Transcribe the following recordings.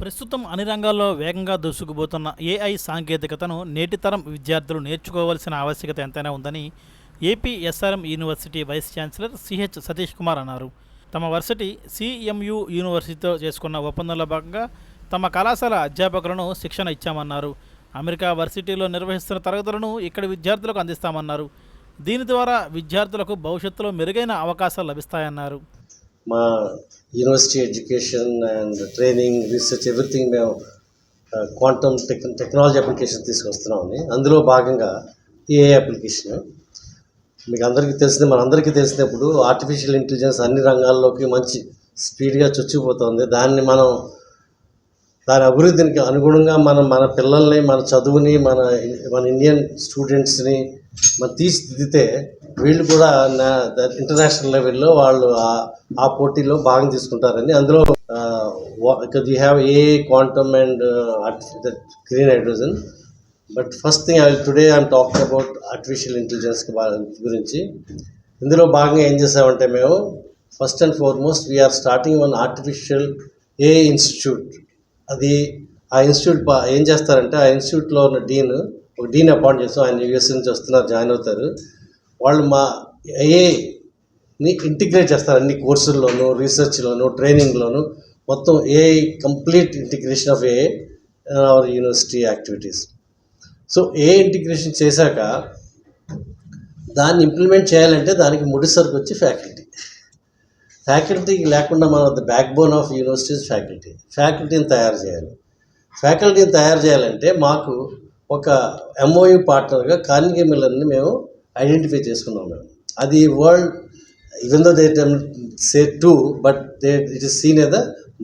ప్రస్తుతం అన్ని రంగాల్లో వేగంగా దూసుకుపోతున్న ఏఐ సాంకేతికతను నేటితరం విద్యార్థులు నేర్చుకోవాల్సిన ఆవశ్యకత ఎంతైనా ఉందని AP SRM university vice chancellor CH Satish Kumar అన్నారు. తమ వర్సిటీ సిఎంయు యూనివర్సిటీతో చేసుకున్న ఒప్పందంలో భాగంగా తమ కళాశాల అధ్యాపకులను శిక్షణ ఇచ్చామన్నారు. అమెరికా వర్సిటీలో నిర్వహిస్తున్న తరగతులను ఇక్కడ విద్యార్థులకు అందిస్తామన్నారు. దీని ద్వారా విద్యార్థులకు భవిష్యత్తులో మెరుగైన అవకాశాలు లభిస్తాయన్నారు. మా university education and training research everything మేము క్వాంటమ్ టెక్ టెక్నాలజీ అప్లికేషన్ తీసుకొస్తున్నామని అందులో భాగంగా ఏఐ అప్లికేషన్ మీకు అందరికీ తెలిసింది మనందరికీ తెలిసినప్పుడు ఆర్టిఫిషియల్ ఇంటెలిజెన్స్ అన్ని రంగాల్లోకి మంచి స్పీడ్గా చొచ్చిపోతుంది దాన్ని మనం దాని అభివృద్ధికి అనుగుణంగా మనం మన పిల్లల్ని మన చదువుని మన మన ఇండియన్ స్టూడెంట్స్ని మనం తీర్చిదిద్దితే వీళ్ళు కూడా ఇంటర్నేషనల్ లెవెల్లో వాళ్ళు ఆ- పోటీలో భాగం తీసుకుంటారని అందులో you have a quantum and green hydrogen but first thing I today I'm talking about artificial intelligence గురించి. ఇందులో భాగంగా ఏం చేసామంటే మేము first and foremost we're starting one artificial a institute అది ఆ ఇన్స్టిట్యూట్ ఏం చేస్తారంటే ఆ ఇన్స్టిట్యూట్లో ఉన్న డీన్ ఒక డీన్ అపాయింట్ చేస్తాం. ఆయన యూఎస్ నుంచి వస్తున్నారు జాయిన్ అవుతారు. వాళ్ళు మా ఏఐని ఇంటిగ్రేట్ చేస్తారు అన్ని కోర్సుల్లోనూ రీసెర్చ్లోను ట్రైనింగ్లోను. మొత్తం AI complete integration of a our university activities. So a integration చేశాక దాన్ని ఇంప్లిమెంట్ చేయాలంటే దానికి ముడిసరికి వచ్చి ఫ్యాకల్టీ. ఫ్యాకల్టీ లేకుండా మనం the backbone of universities faculty. ఫ్యాకల్టీని తయారు చేయాలి. ఫ్యాకల్టీని తయారు చేయాలంటే మాకు ఒక ఎంఓయు పార్ట్నర్గా కార్నిగే మిల్లర్ని మేము ఐడెంటిఫై చేసుకున్నాం మేము అది world even though they say too but they it is seen a the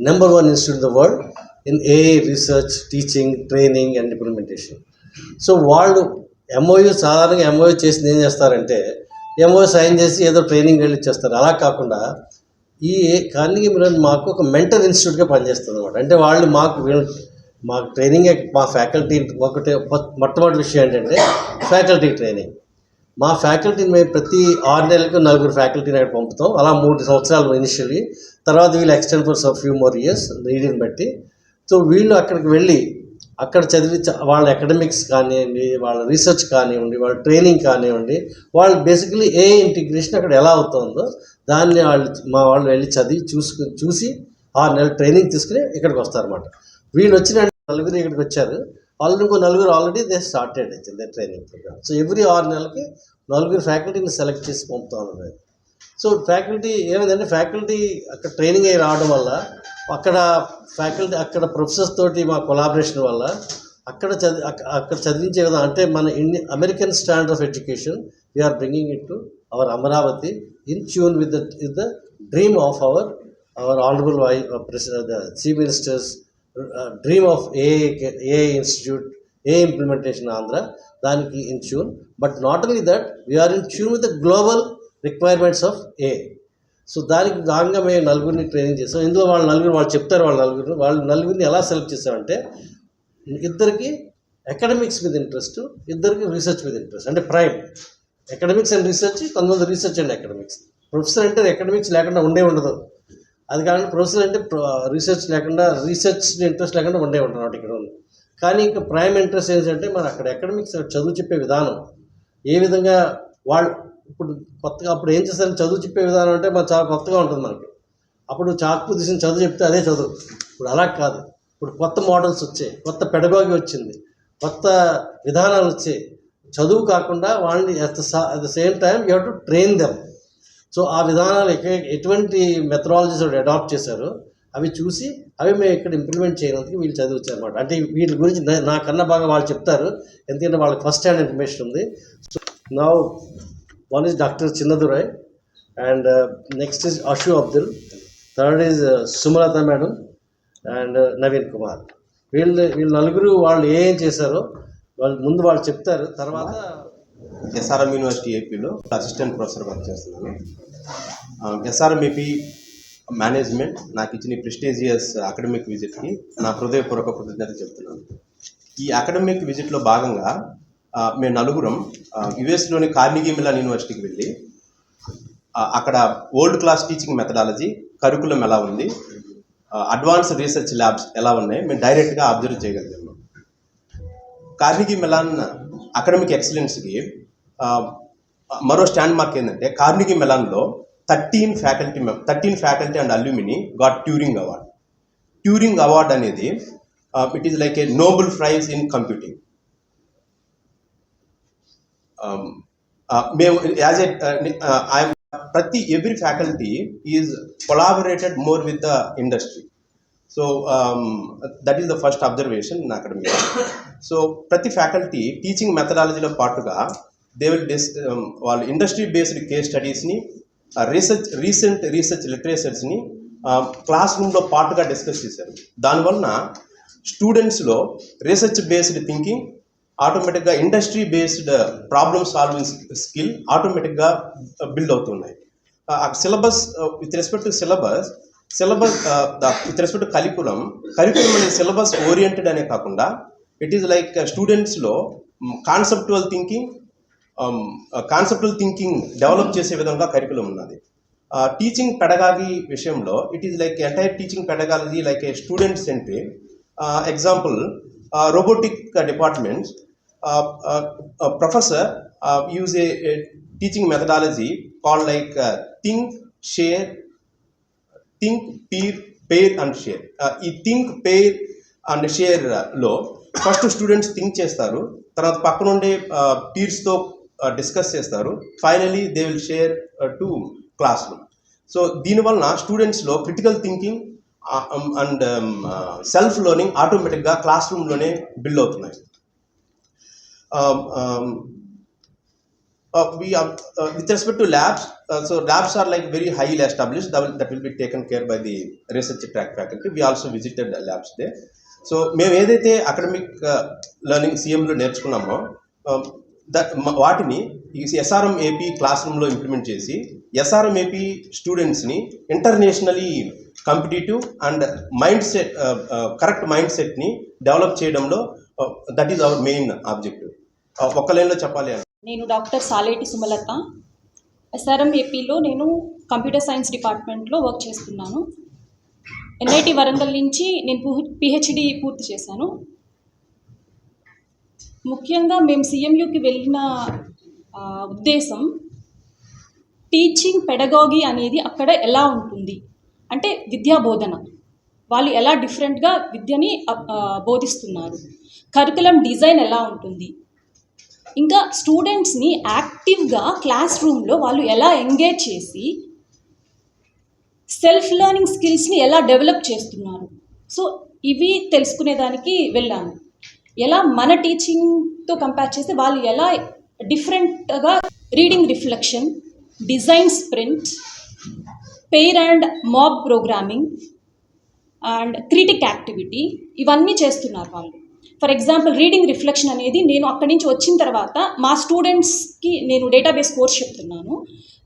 number one institute the world in a research teaching training and implementation so వాళ్ళు ఎంఓయూ సాధారణంగా ఎంఓయూ చేసింది ఏం చేస్తారంటే ఎంఓయూ సైన్ చేసి ఏదో ట్రైనింగ్ వెళ్ళి ఇచ్చేస్తారు. అలా కాకుండా ఈ కార్నిగి మిలన్ మాకు ఒక మెంటల్ ఇన్స్టిట్యూట్గా పనిచేస్తుంది అనమాట అంటే వాళ్ళు మాకు మా మాకు ట్రైనింగ్ మా ఫ్యాకల్టీ ఒకటి మొట్టమొదటి విషయం ఏంటంటే ఫ్యాకల్టీ ట్రైనింగ్. మా ఫ్యాకల్టీని మేము ప్రతి ఆరు నెలలకు నలుగురు ఫ్యాకల్టీని అక్కడ పంపుతాం. అలా మూడు సంవత్సరాలు ఇనిషియలీ. తర్వాత వీళ్ళు extend for some few more years నీడిని బట్టి. సో వీళ్ళు అక్కడికి వెళ్ళి అక్కడ చదివి వాళ్ళ అకాడమిక్స్ కానివ్వండి వాళ్ళ రీసెర్చ్ కానివ్వండి వాళ్ళ ట్రైనింగ్ కానివ్వండి వాళ్ళు బేసికలీ ఏ ఇంటిగ్రేషన్ అక్కడ ఎలా అవుతుందో దాన్ని వాళ్ళు మా వాళ్ళు వెళ్ళి చదివి చూసుకుని చూసి ఆరు నెలలు ట్రైనింగ్ తీసుకుని ఇక్కడికి వస్తారన్నమాట. వీళ్ళు వచ్చిన నలుగురు ఇక్కడికి వచ్చారు. వాళ్ళు ఇంకో నలుగురు already they started the training programme. So every ఆరు నెలలకి నలుగురు ఫ్యాకల్టీని సెలెక్ట్ చేసి పంపుతా ఉన్నారు. సో ఫ్యాకల్టీ ఏమైందంటే ఫ్యాకల్టీ అక్కడ ట్రైనింగ్ అయ్యి రావడం వల్ల అక్కడ ఫ్యాకల్టీ అక్కడ ప్రొఫెసర్స్ తోటి మా కొలాబరేషన్ వల్ల అక్కడ చదివి అక్కడ చదివించే విధానం అంటే మన ఇండి American standard of education we're bringing it to our Amaravati in tune with the with the dream of our our honourable why the chief minister's dream of a a institute a implementation Andhra దానికి in tune but not only that we're in tune with the global requirements of a so దానికి భాగంగా మేము నలుగురిని training చేస్తాం ఇందులో వాళ్ళు నలుగురు వాళ్ళు చెప్తారు వాళ్ళ నలుగురు వాళ్ళు నలుగురిని ఎలా సెలెక్ట్ చేస్తామంటే ఇద్దరికి అకాడమిక్స్ మీద ఇంట్రెస్ట్ ఇద్దరికి రీసెర్చ్ మీద ఇంట్రెస్ట్ అంటే ప్రైమ్ అకాడమిక్స్ అండ్ రీసెర్చ్ కొంతమంది రీసెర్చ్ అండ్ అకాడమిక్స్ ప్రొఫెసర్ అంటే అకాడమిక్స్ లేకుండా ఉండే ఉండదు. అది కాకుండా ప్రొఫెసర్ అంటే రీసెర్చ్ లేకుండా రీసెర్చ్ ఇంట్రెస్ట్ లేకుండా ఉండే ఉండదు ఇక్కడ ఉంది కానీ ఇంకా ప్రైమ్ ఇంట్రెస్ట్ ఏంటంటే మన అక్కడ అకాడమిక్స్ చదువు చెప్పే విధానం. ఏ విధంగా వాళ్ళు ఇప్పుడు కొత్తగా అప్పుడు ఏం చేస్తారు చదువు చెప్పే విధానం అంటే మన చాలా కొత్తగా ఉంటుంది మనకి. అప్పుడు చాకు తీసిన చదువు చెప్తే అదే చదువు. ఇప్పుడు అలా కాదు. ఇప్పుడు కొత్త మోడల్స్ వచ్చాయి. కొత్త పెడబాగి వచ్చింది. కొత్త విధానాలు వచ్చాయి. చదువు కాకుండా వాళ్ళని at at the same time you have to train them so ఆ విధానాలు ఎటువంటి మెథడాలజీస్ అడాప్ట్ చేశారు అవి చూసి అవి మేము ఇక్కడ ఇంప్లిమెంట్ చేయడానికి వీళ్ళు చదివచ్చు అనమాట అంటే వీటి గురించి నాకన్నా బాగా వాళ్ళు చెప్తారు. ఎందుకంటే వాళ్ళకి ఫస్ట్ హ్యాండ్ ఇన్ఫర్మేషన్ ఉంది. సో నా one is doctor Chinnadurai and next is Ashu Abdul third is Sumalatha madam and Naveen Kumar వీళ్ళు వీళ్ళు నలుగురు వాళ్ళు ఏం చేశారో వాళ్ళు ముందు వాళ్ళు చెప్తారు. తర్వాత ఎస్ఆర్ఎం యూనివర్సిటీ ఏపీలో అసిస్టెంట్ ప్రొఫెసర్ వర్క్ చేస్తున్నాను ఎస్ఆర్ఎంఏపీ మేనేజ్మెంట్ నాకు ఇచ్చిన ప్రెస్టీజియస్ అకాడమిక్ విజిట్కి నా హృదయపూర్వక కృతజ్ఞత చెప్తున్నాను. ఈ అకాడమిక్ విజిట్లో భాగంగా మేము నలుగురం యుఎస్లోని కార్నిగీ మిలాన్ యూనివర్సిటీకి వెళ్ళి అక్కడ old class teaching methodology curriculum ఎలా ఉంది అడ్వాన్స్ రీసెర్చ్ ల్యాబ్స్ ఎలా ఉన్నాయి మేము డైరెక్ట్గా అబ్జర్వ్ చేయగలిగాము. కార్నిగీ మెలాన్ అకాడమిక్ ఎక్సలెన్స్కి మరో స్టాండ్ మార్క్ ఏంటంటే Carnegie మెలాన్లో thirteen faculty thirteen faculty and alumni got Turing award Turing award అనేది it is like a Nobel prize in computing మేము యాజ్ ఎ ప్రతి every faculty is collaborated more with the industry so that is the first observation నా academy so ప్రతి faculty teaching మెథడాలజీలో పాటుగా they will dis వాళ్ళు industry based case స్టడీస్ని research recent research లిటరేచర్స్ని class రూమ్లో పాటుగా డిస్కస్ చేశారు. దానివలన స్టూడెంట్స్లో రీసెర్చ్ బేస్డ్ థింకింగ్ ఆటోమేటిక్గా industry based problem solving skill ఆటోమేటిక్గా బిల్డ్ అవుతున్నాయి. Syllabus with respect to syllabus syllabus with respect to curriculum curriculum అనేది సిలబస్ ఓరియంటెడ్ అనే కాకుండా it is like స్టూడెంట్స్లో conceptual thinking conceptual thinking develop చేసే విధంగా కరికులం ఉన్నది. Teaching pedagogy విషయంలో it is like entire teaching pedagogy like a student centric example use a, a teaching methodology called like uh, think, share, think, peer, pair and share. Uh, ఈ think pair and షేర్లో first students think చేస్తారు. తర్వాత పక్కన ఉండే పీర్స్తో discuss చేస్తారు. Finally they will share to classroom so దీనివల్ల స్టూడెంట్స్లో critical thinking and self learning ఆటోమేటిక్గా క్లాస్ రూమ్లోనే బిల్డ్ అవుతున్నాయి. With respect to labs so labs are like very highly establish that will be taken care by the research track faculty we also visited labs day so మేము ఏదైతే academic learning సీఎంలో నేర్చుకున్నామో the వాటిని ఈ SRM AP class రూమ్లో implement చేసి SRM AP స్టూడెంట్స్ని internationally competitive and mindset correct mind సెట్ని develop చేయడంలో that is our main objective ఒక్క లైన్లో చెప్పాలి నేను డాక్టర్ సాలేటి సుమలత. ఎస్ఆర్ఎం ఏపీలో నేను కంప్యూటర్ సైన్స్ డిపార్ట్మెంట్లో వర్క్ చేస్తున్నాను. ఎన్ఐటి వరంగల్ నుంచి నేను పిహెచ్డి పూర్తి చేశాను. ముఖ్యంగా మేము సిఎంయుకి వెళ్ళిన ఉద్దేశం టీచింగ్ పెడగాగి అనేది అక్కడ ఎలా ఉంటుంది? అంటే విద్యా బోధన. వాళ్ళు ఎలా డిఫరెంట్గా విద్యని బోధిస్తున్నారు? కరికులం డిజైన్ ఎలా ఉంటుంది? ఇంకా స్టూడెంట్స్ని యాక్టివ్గా క్లాస్ రూమ్లో వాళ్ళు ఎలా ఎంగేజ్ చేసి సెల్ఫ్ లెర్నింగ్ స్కిల్స్ని ఎలా డెవలప్ చేస్తున్నారు? సో ఇవి తెలుసుకునేదానికి వెళ్ళాను. ఎలా మన టీచింగ్తో కంపేర్ చేస్తే వాళ్ళు ఎలా డిఫరెంట్గా reading reflection design sprint pair and mob programming and critique activity ఇవన్నీ చేస్తున్నారు వాళ్ళు. ఫర్ ఎగ్జాంపుల్ రీడింగ్ రిఫ్లెక్షన్ అనేది నేను అక్కడి నుంచి వచ్చిన తర్వాత మా స్టూడెంట్స్కి నేను డేటాబేస్ కోర్స్ చెప్తున్నాను.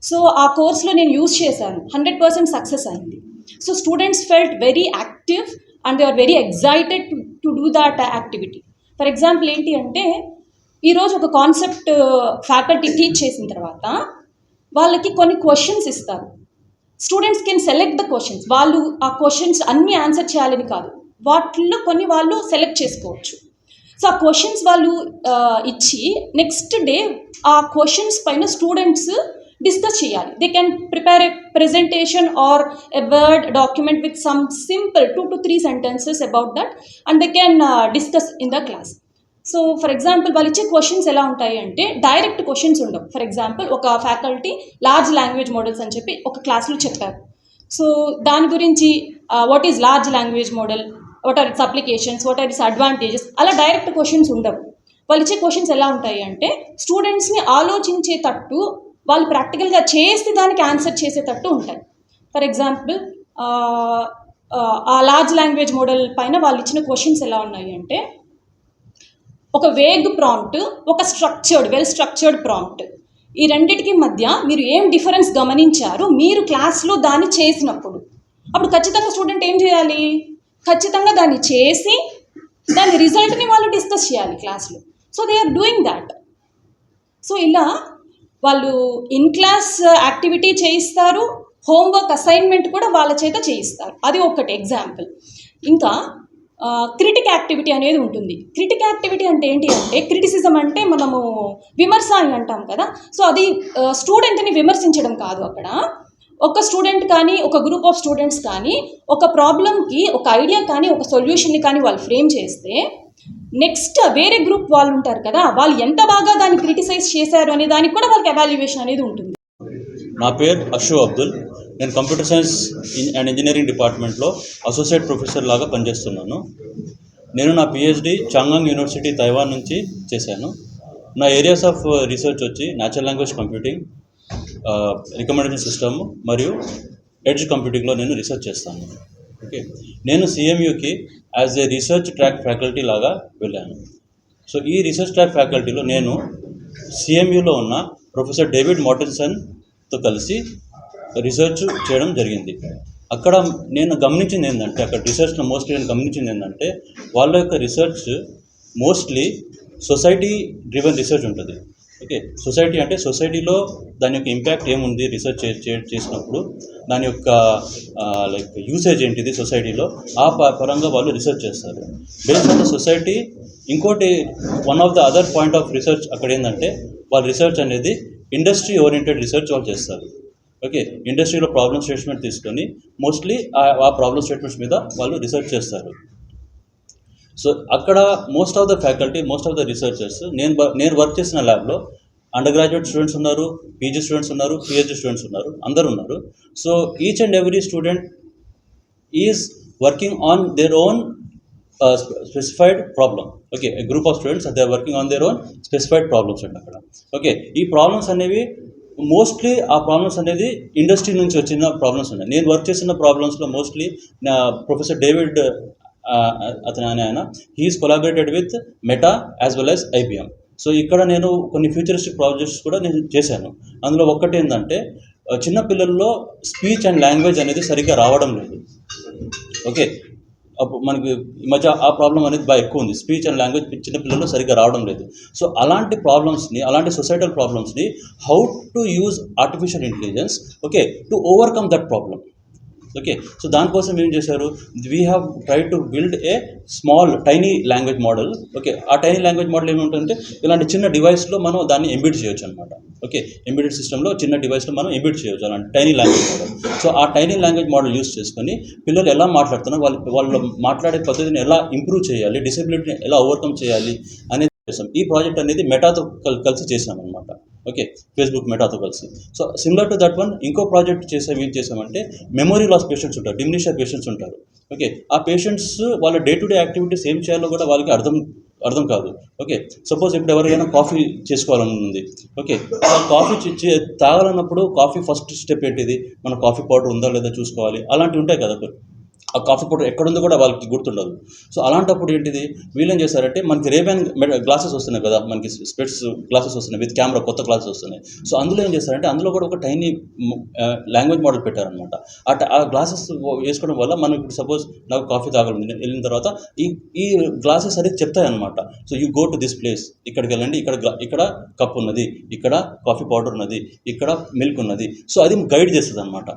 సో ఆ కోర్స్లో నేను యూజ్ చేశాను. హండ్రెడ్ పర్సెంట్ సక్సెస్ అయింది. So students felt very active and they are very excited to do that activity for example ఏంటి అంటే ఈరోజు ఒక కాన్సెప్ట్ ఫ్యాకల్టీ టీచ్ చేసిన తర్వాత వాళ్ళకి కొన్ని క్వశ్చన్స్ ఇస్తారు. Students can select the questions వాళ్ళు ఆ క్వశ్చన్స్ అన్నీ ఆన్సర్ చేయాలని కాదు. వాటిల్లో కొన్ని వాళ్ళు సెలెక్ట్ చేసుకోవచ్చు. సో ఆ క్వశ్చన్స్ వాళ్ళు uh, ఇచ్చి నెక్స్ట్ డే ఆ క్వశ్చన్స్ పైన స్టూడెంట్స్ డిస్కస్ చేయాలి. They can prepare a presentation or a word document with some simple two to three sentences about that and they can discuss in the class so for example వాళ్ళు ఇచ్చే questions ఎలా ఉంటాయి అంటే direct questions ఉండవు. For example ఒక faculty large language models అని చెప్పి ఒక క్లాస్లో చెప్పారు. సో దాని గురించి what is large language model what are its applications what are its advantages అలా డైరెక్ట్ క్వశ్చన్స్ ఉండవు. వాళ్ళు ఇచ్చే క్వశ్చన్స్ ఎలా ఉంటాయి అంటే స్టూడెంట్స్ని ఆలోచించేటట్టు వాళ్ళు ప్రాక్టికల్గా చేసి దానికి ఆన్సర్ చేసేటట్టు ఉంటాయి. ఫర్ ఎగ్జాంపుల్ ఆ లార్జ్ లాంగ్వేజ్ మోడల్ పైన వాళ్ళు ఇచ్చిన క్వశ్చన్స్ ఎలా ఉన్నాయి అంటే ఒక వేగ్ ప్రాంప్ట్ ఒక స్ట్రక్చర్డ్ వెల్ స్ట్రక్చర్డ్ ప్రాంప్ట్ ఈ రెండిటికి మధ్య మీరు ఏం డిఫరెన్స్ గమనించారు? మీరు క్లాస్లో దాన్ని చేసినప్పుడు. అప్పుడు ఖచ్చితంగా స్టూడెంట్ ఏం చేయాలి? ఖచ్చితంగా దాన్ని చేసి దాని రిజల్ట్ని వాళ్ళు డిస్కస్ చేయాలి క్లాస్లో so they are doing that so ఇలా వాళ్ళు ఇన్ క్లాస్ యాక్టివిటీ చేయిస్తారు హోంవర్క్ అసైన్మెంట్ కూడా వాళ్ళ చేత చేయిస్తారు. అది ఒకటి ఎగ్జాంపుల్ ఇంకా క్రిటిక్ యాక్టివిటీ అనేది ఉంటుంది. క్రిటిక్ యాక్టివిటీ అంటే ఏంటి అంటే క్రిటిసిజం అంటే మనము విమర్శ అని అంటాం కదా. సో అది స్టూడెంట్ని విమర్శించడం కాదు అక్కడ. ఒక స్టూడెంట్ కానీ ఒక గ్రూప్ ఆఫ్ స్టూడెంట్స్ కానీ ఒక ప్రాబ్లమ్కి ఒక ఐడియా కానీ ఒక సొల్యూషన్ని కానీ వాళ్ళు ఫ్రేమ్ చేస్తే నెక్స్ట్ వేరే గ్రూప్ వాళ్ళు ఉంటారు కదా వాళ్ళు ఎంత బాగా దాన్ని క్రిటిసైజ్ చేశారు అనే దానికి కూడా వాళ్ళకి ఎవాల్యుయేషన్ అనేది ఉంటుంది. నా పేరు అషు అబ్దుల్. నేను కంప్యూటర్ సైన్స్ అండ్ ఇంజనీరింగ్ డిపార్ట్మెంట్లో అసోసియేట్ ప్రొఫెసర్ లాగా పనిచేస్తున్నాను. నేను నా పిహెచ్డి చాంగాంగ్ యూనివర్సిటీ తైవాన్ నుంచి చేశాను. నా ఏరియాస్ ఆఫ్ రీసెర్చ్ వచ్చి natural language computing recommendation system మరియు ఎడ్జ్ కంప్యూటింగ్లో నేను రీసెర్చ్ చేస్తాను. ఓకే. నేను సిఎంయుకి as a research track faculty లాగా వెళ్ళాను. సో ఈ రీసెర్చ్ ట్రాక్ ఫ్యాకల్టీలో నేను సిఎంయులో ఉన్న ప్రొఫెసర్ డేవిడ్ మార్టిన్సన్తో కలిసి రీసెర్చ్ చేయడం జరిగింది. అక్కడ నేను గమనించింది ఏంటంటే అక్కడ రీసెర్చ్లో మోస్ట్లీ నేను గమనించింది ఏంటంటే వాళ్ళ యొక్క research mostly society driven research ఉంటుంది. ఓకే సొసైటీ అంటే సొసైటీలో దాని యొక్క ఇంపాక్ట్ ఏముంది? రీసెర్చ్ చే- చేసినప్పుడు దాని యొక్క లైక్ యూసేజ్ ఏంటిది సొసైటీలో? ఆ ప- పరంగా వాళ్ళు రీసెర్చ్ చేస్తారు. బేస్డ్ ఆన్ ద సొసైటీ ఇంకోటి one of the other point of research అక్కడ ఏంటంటే వాళ్ళ రీసెర్చ్ అనేది ఇండస్ట్రీ ఓరియంటెడ్ రీసెర్చ్ వాళ్ళు చేస్తారు. ఓకే ఇండస్ట్రీలో ప్రాబ్లమ్ స్టేట్మెంట్ తీసుకొని మోస్ట్లీ ఆ ప్రాబ్లమ్ స్టేట్మెంట్స్ మీద వాళ్ళు రీసెర్చ్ చేస్తారు. సో అక్కడ most of the faculty most of the researchers నేను నేను వర్క్ చేసిన ల్యాబ్లో అండర్ గ్రాడ్యుయేట్ స్టూడెంట్స్ ఉన్నారు పీజీ స్టూడెంట్స్ ఉన్నారు పిహెచ్డి స్టూడెంట్స్ ఉన్నారు అందరు ఉన్నారు. So each and every student is working on their own specified problem okay group of students they are working on their own specified problems అండి అక్కడ. Okay ఈ problems అనేవి mostly ఆ problems అనేది ఇండస్ట్రీ నుంచి వచ్చిన ప్రాబ్లమ్స్ ఉన్నాయి నేను వర్క్ చేసిన ప్రాబ్లమ్స్లో మోస్ట్లీ నా ప్రొఫెసర్ డేవిడ్ అతను ఆయన. He's collaborated with Meta as well as IBM so ఇక్కడ నేను కొన్ని ఫ్యూచరిస్టిక్ ప్రాజెక్ట్స్ కూడా నేను చేశాను. అందులో ఒక్కటి ఏంటంటే చిన్నపిల్లల్లో చిన్న పిల్లల్లో స్పీచ్ అండ్ లాంగ్వేజ్ అనేది సరిగ్గా రావడం లేదు. ఓకే అప్పుడు మనకి ఈ మధ్య ఆ ప్రాబ్లం అనేది బాగా ఎక్కువ ఉంది. స్పీచ్ అండ్ లాంగ్వేజ్ చిన్నపిల్లలు సరిగ్గా రావడం లేదు. సో అలాంటి ప్రాబ్లమ్స్ని అలాంటి సొసైటల్ ప్రాబ్లమ్స్ని how to use artificial intelligence okay to overcome that problem okay so దానికోసం ఏం చేశారు? We have try to build a small tiny language model okay ఆ టైనీ లాంగ్వేజ్ మోడల్ ఏముంటుందంటే ఇలాంటి చిన్న డివైస్లో మనం దాన్ని ఎంబిడ్ చేయొచ్చు అనమాట ఓకే ఎంబిడెడ్ సిస్టంలో చిన్న డివైస్లో మనం ఎంబిడ్ చేయొచ్చు అలాంటి టైనీ లాంగ్వేజ్ మోడల్ సో ఆ టైనీ లాంగ్వేజ్ మోడల్ యూస్ చేసుకొని పిల్లలు ఎలా మాట్లాడుతున్నారు వాళ్ళు వాళ్ళు మాట్లాడే పద్ధతిని ఎలా ఇంప్రూవ్ చేయాలి డిసబిలిటీని ఎలా ఓవర్కమ్ చేయాలి అనేది చేసాం ఈ ప్రాజెక్ట్ అనేది మెటాతో కల్ కలిసి చేసాం అనమాట ఓకే ఫేస్బుక్ మెటాతో కలిసి. So similar to that one ఇంకో ప్రాజెక్ట్ చేసాం ఏం చేసామంటే మెమొరీ లాస్ పేషెంట్స్ ఉంటారు డిమినిషా పేషెంట్స్ ఉంటారు. ఓకే ఆ పేషెంట్స్ వాళ్ళ డే టు డే యాక్టివిటీస్ ఏం చేయాలో కూడా వాళ్ళకి అర్థం అర్థం కాదు. ఓకే సపోజ్ ఇప్పుడు ఎవరైనా కాఫీ చేసుకోవాలని ఉంది ఓకే కాఫీ తాగాలన్నప్పుడు కాఫీ ఫస్ట్ స్టెప్ ఏంటిది? మన కాఫీ పౌడర్ ఉందా లేదా చూసుకోవాలి? అలాంటివి ఉంటాయి కదా. ఆ కాఫీ పౌడర్ ఎక్కడుందో కూడా వాళ్ళకి గుర్తుండదు. సో అలాంటప్పుడు ఏంటిది? వీళ్ళు ఏం చేస్తారంటే మనకి రేబ్యాన్ గ్లాసెస్ వస్తున్నాయి కదా మనకి స్పెట్స్ గ్లాసెస్ వస్తున్నాయి విత్ కెమెరా కొత్త గ్లాసెస్ వస్తున్నాయి. సో అందులో ఏం చేస్తారంటే అందులో కూడా ఒక టైనీ లాంగ్వేజ్ మోడల్ పెట్టారనమాట అట్ ఆ గ్లాసెస్ వేసుకోవడం వల్ల మనం ఇప్పుడు సపోజ్ నాకు కాఫీ తాగాలి వెళ్ళిన తర్వాత ఈ ఈ గ్లాసెస్ అనేది చెప్తాయన్నమాట. So you go to this place ఇక్కడికి వెళ్ళండి. ఇక్కడ ఇక్కడ కప్ ఉన్నది. ఇక్కడ కాఫీ పౌడర్ ఉన్నది. ఇక్కడ మిల్క్ ఉన్నది. సో అది గైడ్ చేస్తుంది అనమాట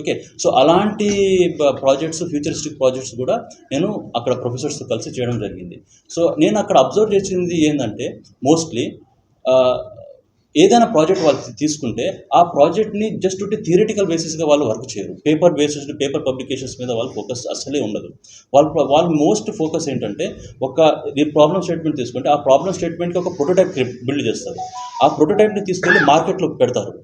ఓకే. సో అలాంటి ప్రాజెక్ట్స్ ఫ్యూచరిస్టిక్ ప్రాజెక్ట్స్ కూడా నేను అక్కడ ప్రొఫెసర్స్తో కలిసి చేయడం జరిగింది. సో నేను అక్కడ అబ్జర్వ్ చేసింది ఏంటంటే మోస్ట్లీ ఏదైనా ప్రాజెక్ట్ వాళ్ళు తీసుకుంటే ఆ ప్రాజెక్ట్ని జస్ట్ ఉంటే థియరిటికల్ బేసిస్గా వాళ్ళు వర్క్ చేయరు. పేపర్ బేసిస్ పేపర్ పబ్లికేషన్స్ మీద వాళ్ళు ఫోకస్ అసలే ఉండదు. వాళ్ళు వాళ్ళు మోస్ట్ ఫోకస్ ఏంటంటే ఒక ప్రాబ్లం స్టేట్మెంట్ తీసుకుంటే ఆ ప్రాబ్లం స్టేట్మెంట్కి ఒక ప్రోటోటైప్ బిల్డ్ చేస్తారు. ఆ ప్రోటోటైప్ని తీసుకెళ్ళి మార్కెట్లో పెడతారు.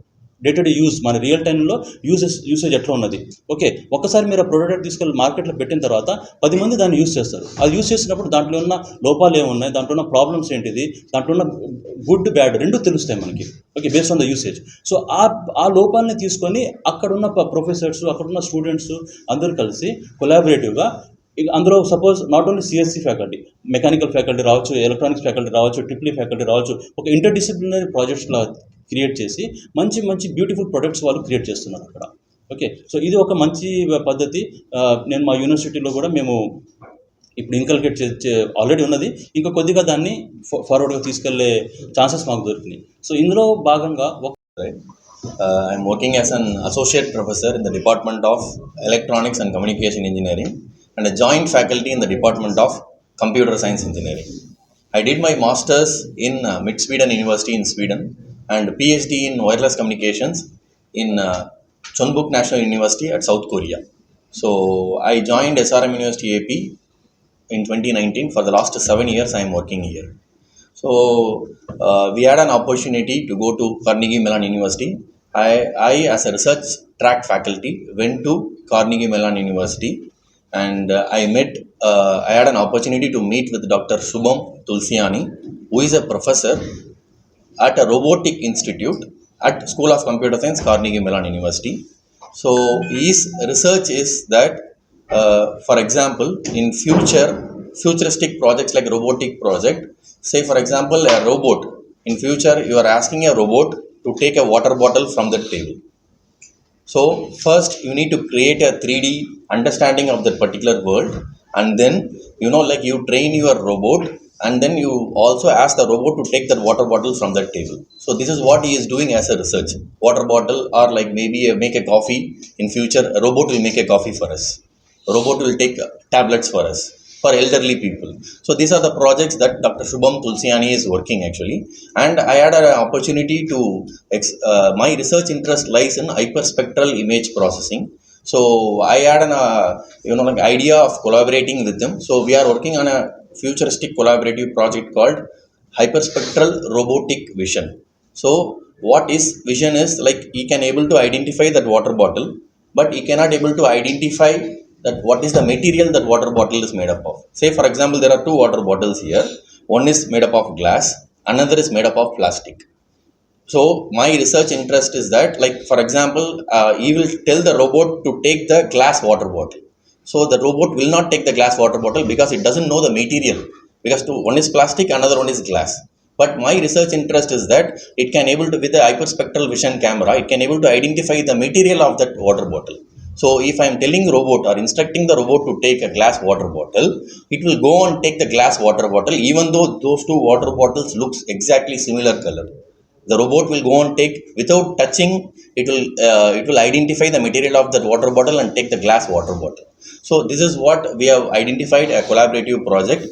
డే టు డే యూజ్ మన రియల్ టైంలో యూసెస్ యూసేజ్ ఎట్లా ఉన్నది? ఓకే ఒక్కసారి మీరు ఆ ప్రోడక్ట్ తీసుకెళ్ళి మార్కెట్లో పెట్టిన తర్వాత పది మంది దాన్ని యూజ్ చేస్తారు. అది యూజ్ చేసినప్పుడు దాంట్లో ఉన్న లోపాలు ఏమున్నాయి? దాంట్లో ఉన్న ప్రాబ్లమ్స్ ఏంటిది? దాంట్లో ఉన్న గుడ్ బ్యాడ్ రెండు తెలుస్తాయి మనకి. Okay based on the usage so ఆ ఆ లోపాలని తీసుకొని అక్కడున్న ప్రొఫెసర్స్ అక్కడున్న స్టూడెంట్స్ అందరూ కలిసి కొలాబరేటివ్గా ఇక అందులో suppose not only CSC faculty mechanical faculty రావచ్చు ఎలక్ట్రానిక్స్ ఫ్యాకల్టీ రావచ్చు ట్రిప్లీ ఫ్యాకల్టీ e రావచ్చు ఒక ఇంటర్ డిసిప్లినరీ ప్రాజెక్ట్స్లో క్రియేట్ చేసి మంచి మంచి బ్యూటిఫుల్ ప్రొడక్ట్స్ వాళ్ళు క్రియేట్ చేస్తున్నారు అక్కడ. ఓకే సో ఇది ఒక మంచి పద్ధతి. నేను మా యూనివర్సిటీలో కూడా మేము ఇప్పుడు ఇన్కల్కేట్ చే ఆల్రెడీ ఉన్నది. ఇంకా కొద్దిగా దాన్ని ఫార్వర్డ్గా తీసుకెళ్ళే ఛాన్సెస్ మాకు దొరికినాయి. సో ఇందులో భాగంగా ఒక I'm working as an associate professor in the department of electronics and communication engineering and joint faculty in the department of computer science engineering I did my masters in mid Sweden university in Sweden And PhD in wireless communications in uh, Chonbuk National University at South Korea. So I joined SRM University AP in 2019. For the last seven years, I am working here. So uh, we had an opportunity to go to Carnegie Mellon University. I, I, as a research track faculty, went to Carnegie Mellon University and uh, I met, uh, I had an opportunity to meet with Dr. Shubham Tulsiani, who is a professor at a robotic institute at School of Computer Science, Carnegie Mellon University. So his research is that, uh, for example, in future, futuristic projects like robotic project, say for example a robot. In future, you are asking a robot to take a water bottle from the table. So first you need to create a 3D understanding of that particular world and then you know like you train your robot and then you also ask the robot to take that water bottle from that table. So this is what he is doing as a research. Water bottle or like maybe a, make a coffee in future a robot will make a coffee for us. A robot will take tablets for us for elderly people. So these are the projects that Dr. Shubham Tulsiani is working actually. And I had an opportunity to, uh, my research interest lies in hyperspectral image processing. So I had an, uh, you know, like idea of collaborating with them. So we are working on a futuristic collaborative project called hyperspectral robotic vision. So what is vision is like he can able to identify that water bottle, but he cannot able to identify that what is the material that water bottle is made up of. Say for example, there are two water bottles here. One is made up of glass, another is made up of plastic. So my research interest is that, like for example, uh, he will tell the robot to take the glass water bottle. So the robot will not take the glass water bottle because it doesn't know the material. Because two, one is plastic, another one is glass. But my research interest is that it can able to with the hyperspectral vision camera, it can able to identify the material of that water bottle. So if I am telling robot or instructing the robot to take a glass water bottle, it will go and take the glass water bottle even though those two water bottles looks exactly similar color the robot will go and take without touching it will uh, it will identify the material of that water bottle and take the glass water bottle. So this is what we have identified a collaborative project